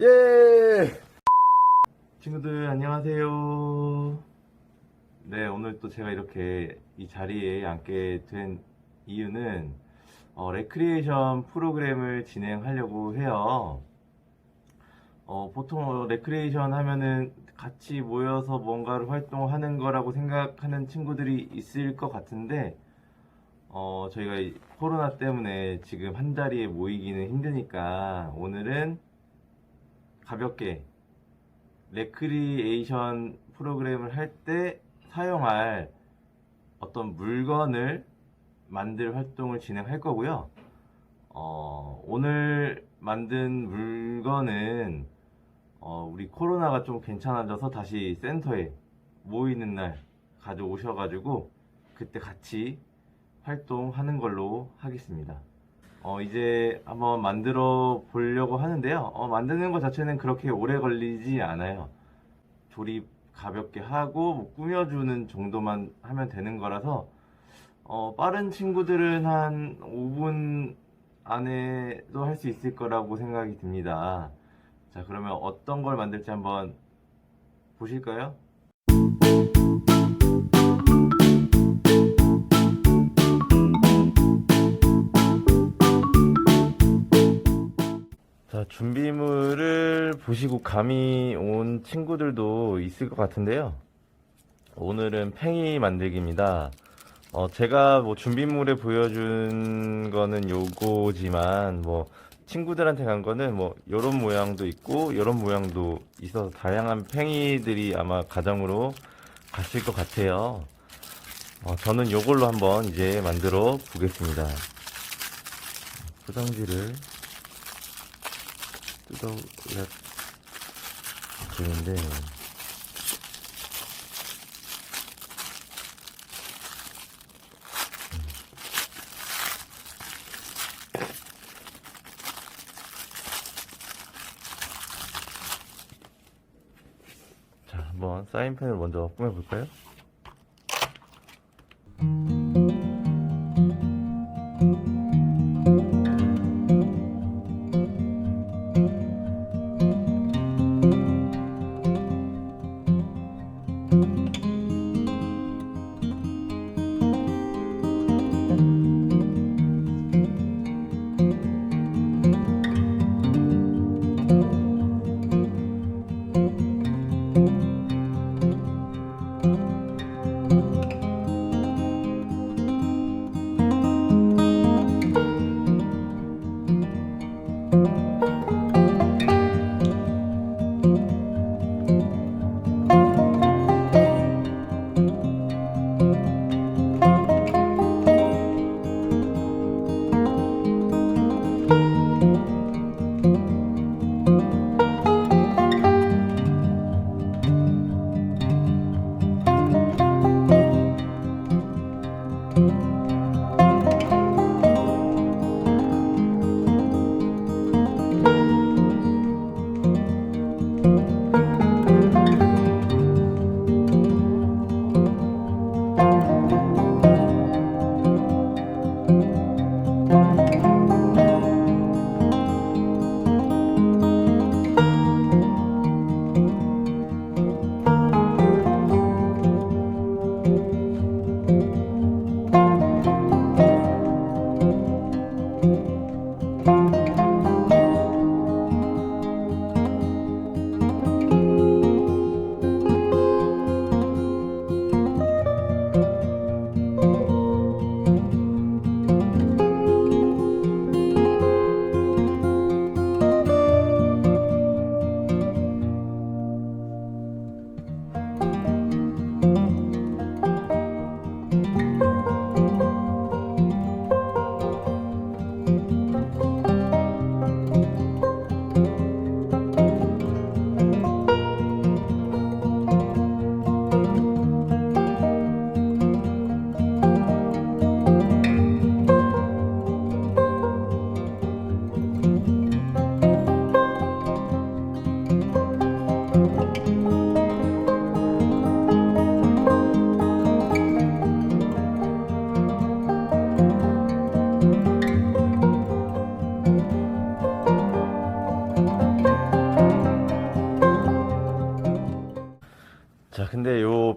예! 친구들 안녕하세요. 네, 오늘 또 제가 이렇게 이 자리에 앉게 된 이유는 어, 레크리에이션 프로그램을 진행하려고 해요. 어, 보통 레크리에이션 하면은 같이 모여서 뭔가를 활동하는 거라고 생각하는 친구들이 있을 것 같은데 어, 저희가 이 코로나 때문에 지금 한 자리에 모이기는 힘드니까 오늘은 가볍게 레크리에이션 프로그램을 할 때 사용할 어떤 물건을 만들 활동을 진행할 거고요. 어, 오늘 만든 물건은 어, 우리 코로나가 좀 괜찮아져서 다시 센터에 모이는 날 가져오셔가지고 그때 같이 활동하는 걸로 하겠습니다. 어, 이제 한번 만들어 보려고 하는데요. 어, 만드는 것 자체는 그렇게 오래 걸리지 않아요. 조립 가볍게 하고 뭐 꾸며주는 정도만 하면 되는 거라서 어, 빠른 친구들은 한 5분 안에도 할 수 있을 거라고 생각이 듭니다. 자, 그러면 어떤 걸 만들지 한번 보실까요? 준비물을 보시고 감이 온 친구들도 있을 것 같은데요. 오늘은 팽이 만들기입니다. 어, 제가 뭐 준비물에 보여준 거는 요거지만, 뭐, 친구들한테 간 거는 뭐, 요런 모양도 있고, 요런 모양도 있어서 다양한 팽이들이 아마 가정으로 갔을 것 같아요. 어, 저는 요걸로 한번 이제 만들어 보겠습니다. 포장지를 뜯어야 되는데, 자, 한번 사인펜을 먼저 꾸며볼까요?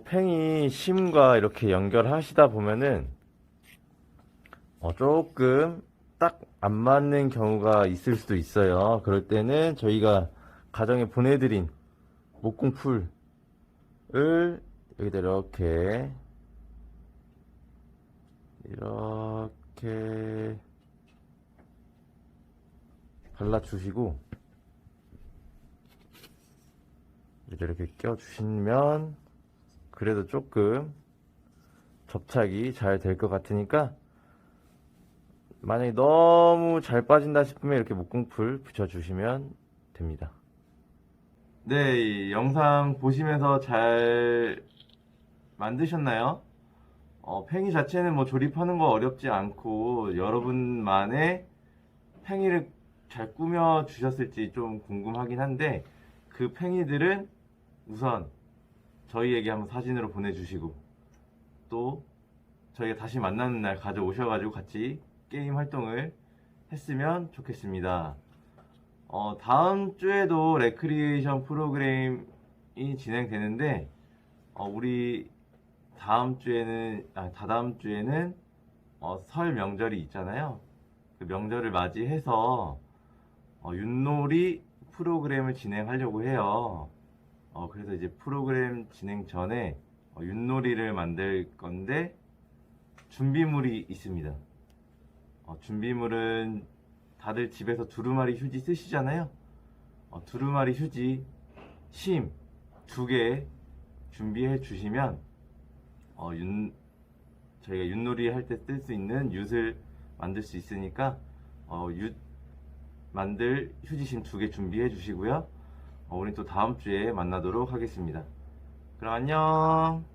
팽이 심과 이렇게 연결하시다 보면은 어, 조금 딱 안 맞는 경우가 있을 수도 있어요. 그럴 때는 저희가 가정에 보내드린 목공풀을 여기다 이렇게 이렇게 발라주시고 이렇게 껴주시면 그래도 조금 접착이 잘 될 것 같으니까 만약에 너무 잘 빠진다 싶으면 이렇게 목공풀 붙여주시면 됩니다. 네, 이 영상 보시면서 잘 만드셨나요? 어, 팽이 자체는 뭐 조립하는 거 어렵지 않고 여러분만의 팽이를 잘 꾸며 주셨을지 좀 궁금하긴 한데 그 팽이들은 우선 저희에게 한번 사진으로 보내주시고 또 저희가 다시 만나는 날 가져오셔가지고 같이 게임 활동을 했으면 좋겠습니다. 어, 다음 주에도 레크리에이션 프로그램이 진행되는데 어, 우리 다음 주에는 아, 다다음 주에는 어, 설 명절이 있잖아요. 그 명절을 맞이해서 어, 윷놀이 프로그램을 진행하려고 해요. 어, 그래서 이제 프로그램 진행 전에 어, 윷놀이를 만들 건데 준비물이 있습니다. 어, 준비물은 다들 집에서 두루마리 휴지 쓰시잖아요. 어, 두루마리 휴지 심 두 개 준비해 주시면 어, 윷, 저희가 윷놀이 할 때 쓸 수 있는 윷을 만들 수 있으니까 어, 윷 만들 휴지심 두 개 준비해 주시고요. 어, 우리 또 다음 주에 만나도록 하겠습니다. 그럼 안녕.